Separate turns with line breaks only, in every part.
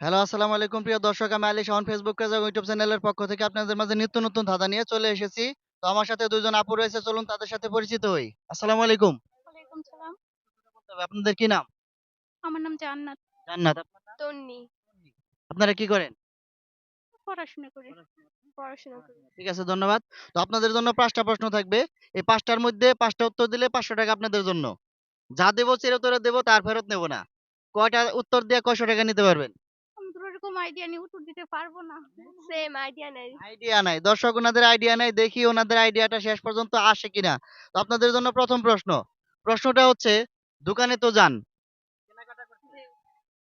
Hello আসসালামু আলাইকুম প্রিয় দর্শক আমি আলী শাহন ফেসবুক পেজ এবং ইউটিউব চ্যানেলের পক্ষ থেকে আপনাদের মাঝে নিত্য নতুন ধাঁধা নিয়ে চলে এসেছি। তো আমার সাথে দুইজন আপু রয়েছে চলুন তাদের সাথে পরিচিত হই। আসসালামু আলাইকুম। আপনাদের কি নাম?
আমার নাম জান্নাত।
জান্নাত আপনার নাম?
তন্নি।
আপনারা কি করেন?
পড়াশোনা করি। পড়াশোনা করি।
ঠিক আছে ধন্যবাদ। তো আপনাদের জন্য পাঁচটা প্রশ্ন থাকবে। এই পাঁচটার মধ্যে পাঁচটা উত্তর দিলে পাঁচশো টাকা আপনাদের জন্য। যা দেবো চিরতরে দেবো তার ফেরত নেব না। কয়টা উত্তর দিয়ে কয়শো টাকা নিতে পারবেন?
এরকম আইডিয়া নিয়ে উত্তর দিতে পারব না। সেম আইডিয়া নেই।
আইডিয়া নাই। দর্শক ওনাদের আইডিয়া নাই দেখি ওনাদের আইডিয়াটা শেষ পর্যন্ত আসে কিনা। তো আপনাদের জন্য প্রথম প্রশ্ন। প্রশ্নটা হচ্ছে দোকানে তো যান।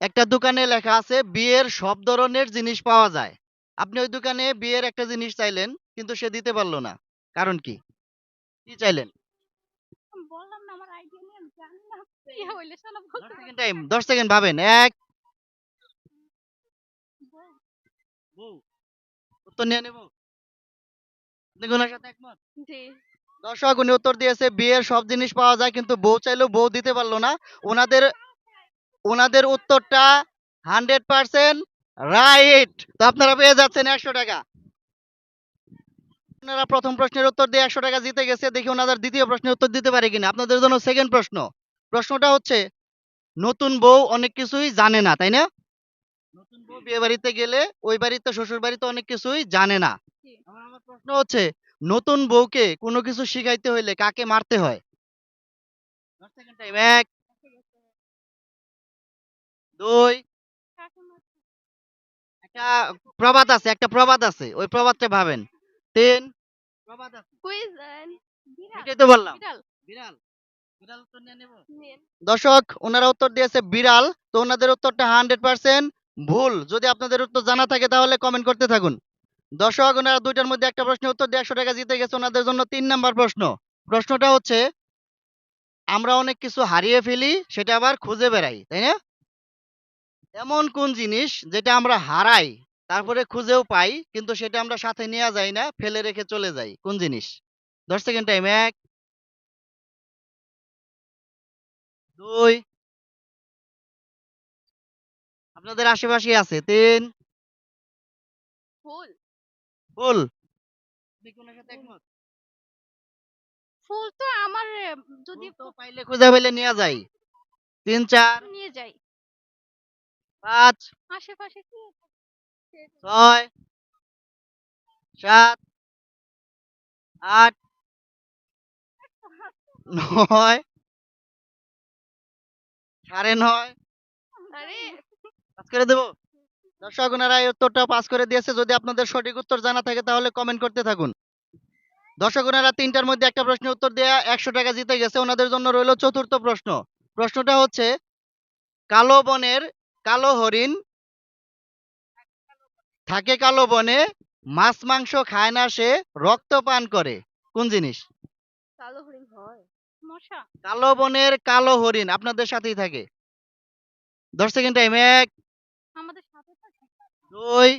একটা দোকানে লেখা আছে বিয়ের সব ধরনের জিনিস পাওয়া যায়। আপনি ওই দোকানে বিয়ের একটা জিনিস চাইলেন কিন্তু সে দিতে পারল না। কারণ কি? কি চাইলেন?
বললাম না আমার আইডিয়া নেই আমি জানি না। কি হইলে শালা বলতে
সেকেন্ড টাইম দশ সেকেন্ড ভাবেন। এক বউ উত্তর নিয়ে নেব। আপনি ওনার সাথে একমত?
জি।
দর্শক উনি উত্তর দিয়েছে বিয়ের সব জিনিস পাওয়া যায় কিন্তু বউ চাইলেও বউ দিতে পারল না। ওনাদের ওনাদের উত্তরটা হান্ড্রেড পার্সেন্ট রাইট। তো আপনারা পেয়ে যাচ্ছেন একশো টাকা। আপনারা প্রথম প্রশ্নের উত্তর দিয়ে একশো টাকা জিতে গেছে দেখি ওনাদের দ্বিতীয় প্রশ্নের উত্তর দিতে পারে কিনা। আপনাদের জন্য সেকেন্ড প্রশ্ন। প্রশ্নটা হচ্ছে নতুন বউ অনেক কিছুই জানে না তাই না? নতুন বউ বিয়ে বাড়িতে গেলে ওই বাড়িতে শ্বশুর বাড়িতে অনেক কিছুই জানে না। আমার প্রশ্ন হচ্ছে নতুন বউকে কোনো কিছু শিখাইতে হইলে কাকে মারতে হয়? এক দুই একটা প্রবাদ আছে একটা প্রবাদ আছে ওই প্রবাদটা ভাবেন। তিন প্রবাদ আছে। এটাই তো বললাম।
বিড়াল।
দর্শক ওনারা উত্তর দিয়েছে বিড়াল তো ওনাদের উত্তরটা হান্ড্রেড পার্সেন্ট ভুল। যদি আপনাদের উত্তর জানা থাকে তাহলে কমেন্ট করতে থাকুন। দর্শক, ওনারা দুইটার মধ্যে একটা প্রশ্নের উত্তর দিয়ে একশো টাকা জিতে গেছে। ওনাদের জন্য তিন নাম্বার প্রশ্ন। প্রশ্নটা হচ্ছে, আমরা অনেক কিছু হারিয়ে ফেলি, সেটা আবার খুঁজে বেড়াই, তাই না? এমন কোন জিনিস যেটা আমরা হারাই, তারপরে খুঁজেও পাই, কিন্তু সেটা আমরা সাথে নিয়ে যাই না, ফেলে রেখে চলে যাই। কোন জিনিস? দশ সেকেন্ড টাইম এক, দুই আপনাদের আশেপাশে আছে তিন।
ফুল।
ফুল। আপনি সাথে একমত?
ফুল তো আমার যদি
তো পাইলে খুঁজে পেলে নিয়ে যাই। তিন চার।
নিয়ে যাই।
পাঁচ।
আশেপাশে কি
ছয়। সাত। আট। নয়। সাড়ে নয়। করে দেবো। দর্শক ওনারা এই উত্তরটা পাস করে দিয়েছে। যদি আপনাদের সঠিক উত্তর জানা থাকে তাহলে কমেন্ট করতে থাকুন। দর্শক ওনারা তিনটার মধ্যে একটা প্রশ্নের উত্তর দিয়ে একশো টাকা জিতে গেছে। ওনাদের জন্য রইল চতুর্থ প্রশ্ন। প্রশ্নটা হচ্ছে কালো বনের কালো হরিণ থাকে কালো বনে মাছ মাংস খায় না সে রক্ত পান করে। কোন জিনিস?
কালো হরিণ হয়।
কালো বনের কালো হরিণ। আপনাদের সাথেই থাকে। দশ সেকেন্ড টাইম এক
আমাদের সাথে
দুই।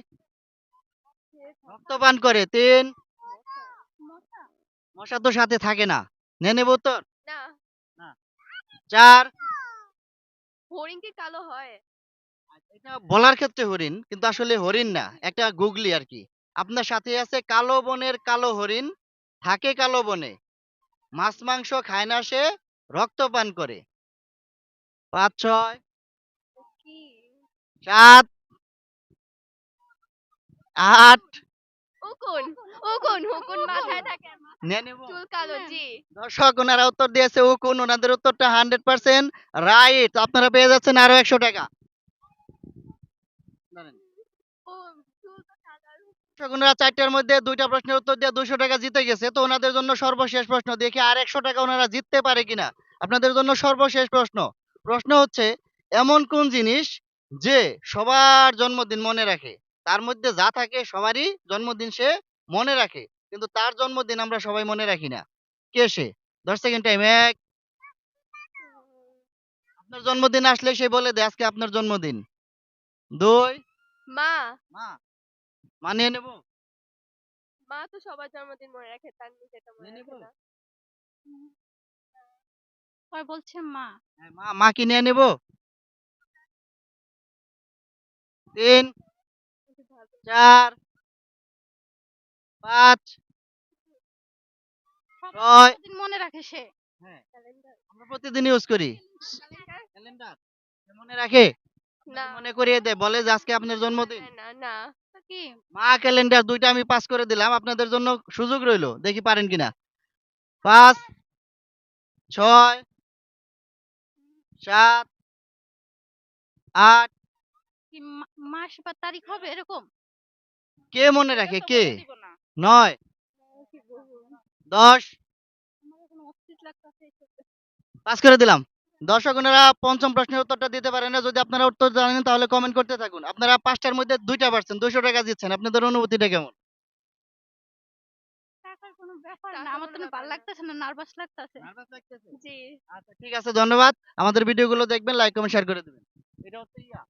রক্ত পান করে তিন।
মশা
তো সাথে থাকে না। নে নেব
না।
চার।
হরিণ কি কালো হয়?
এটা বলার ক্ষেত্রে হরিণ কিন্তু আসলে হরিণ না একটা গুগলি আর কি। আপনার সাথে আছে কালো বনের কালো হরিণ থাকে কালো বনে। মাছ মাংস খায় না সে রক্ত পান করে। পাঁচ ছয়। সাত। আট।
উকুন উকুন উকুন মাথায় থাকে। চুল কালো জি।
দর্শক ওনারা উত্তর দিয়েছে উকুন ওনাদের উত্তরটা হান্ড্রেড পার্সেন্ট রাইট। আপনারা পেয়ে যাচ্ছেন আরও একশো টাকা।
ও চুল তো সাদা
দর্শক ওনারা চারটার মধ্যে দুইটা প্রশ্নের উত্তর দিয়ে দুশো টাকা জিতে গেছে। তো ওনাদের জন্য সর্বশেষ প্রশ্ন দেখি আর একশো টাকা ওনারা জিততে পারে কিনা। আপনাদের জন্য সর্বশেষ প্রশ্ন। প্রশ্ন হচ্ছে এমন কোন জিনিস যে সবার জন্মদিন মনে রাখে। তার মধ্যে যা থাকে সবারই জন্মদিন সে মনে রাখে। কিন্তু তার জন্মদিন আমরা সবাই মনে রাখি না। কে সে? দশ সেকেন্ড টাইম এক। আপনার জন্মদিন আসলে সে বলে দেয় আজকে আপনার জন্মদিন। দুই।
মা।
মা। মানিয়ে নেব।
মা তো সবার জন্মদিন মনে রাখে তার নিজেটা মনে রাখে না। বলছে মা।
হ্যাঁ, মা মা কি নিয়ে নেব। তিন চার পাঁচ ছয়।
মনে রাখে সে।
হ্যাঁ আমরা প্রতিদিন ইউজ করি। ক্যালেন্ডার মনে রাখে? মনে করিয়ে দেয় বলে যে আজকে আপনার জন্মদিন।
না না
কি?
মা ক্যালেন্ডার দুইটা আমি পাস করে দিলাম আপনাদের জন্য সুযোগ রইল দেখি পারেন কিনা। পাঁচ ছয় সাত আট
কি মা- মাস বা তারিখ হবে এরকম?
কে মনে রাখে? কে? নয়। দশ। পাস করে দিলাম। দর্শক ওনারা পঞ্চম প্রশ্নের উত্তরটা দিতে পারেন না। যদি আপনারা উত্তর জানেন তাহলে কমেন্ট করতে থাকুন। আপনারা পাঁচটার মধ্যে দুইটা পারছেন দুইশো টাকা দিচ্ছেন। আপনাদের অনুভূতিটা কেমন?
টাকার কোনো ব্যাপার না। আমার তো ভালো লাগতেছে না নার্ভাস লাগতেছে।
জি।
আচ্ছা ঠিক আছে ধন্যবাদ। আমাদের ভিডিওগুলো দেখবেন লাইক কমেন্ট শেয়ার করে দেবেন। এটা হচ্ছে ইয়া।